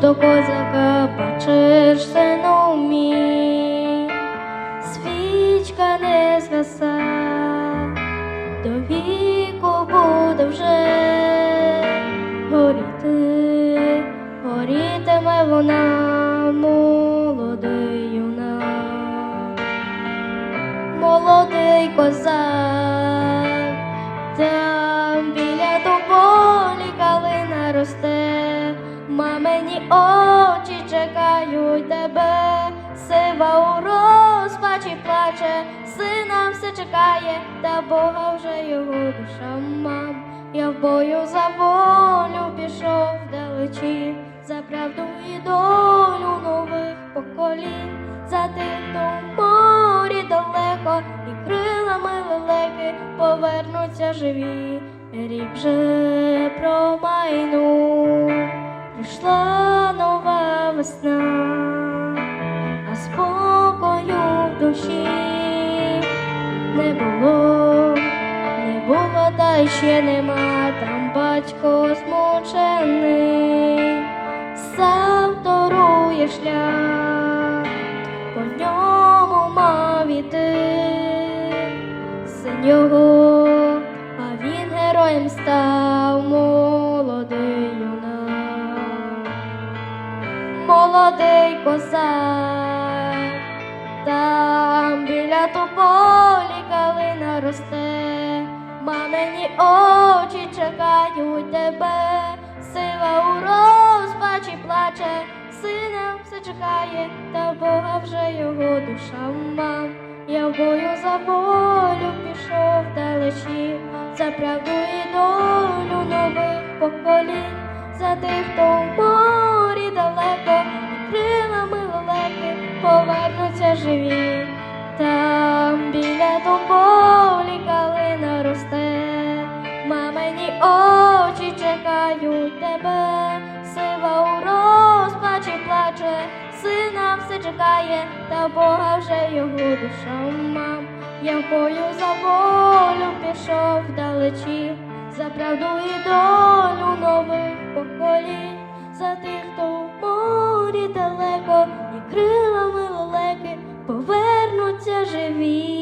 до козака, бачиш, сину мій, свічка не згаса, до віку буде вже горіти, горітиме вона, молодий юнак, молодий козак, очі чекають тебе, сива у розпачі плаче, сина все чекає, та Бога вже його душа мам. Я в бою за волю пішов далечі, за правду і долю нових поколінь, за тих, в морі далеко, і крилами лелеки повернуться живі. Рік вже промайнув, прийшла нова весна, а спокою в душі не було, не було, та й ще нема, там батько змучений, сам торує шлях, по ньому мав іти. Син його, а він героєм став молодий козак, там біля тополі калина росте, мамині очі чекають тебе, сила у розпачі плаче, сина все чекає, та Бога вже його душа мав. Я в бою за волю пішов далечі, за правду і долю живі. Там біля тополі калина росте, мамині очі чекають тебе, сива у розпачі плаче, сина все чекає, та Бога вже його душа мам. Я в бою за волю пішов далечі, за правду і долю нових далеко, і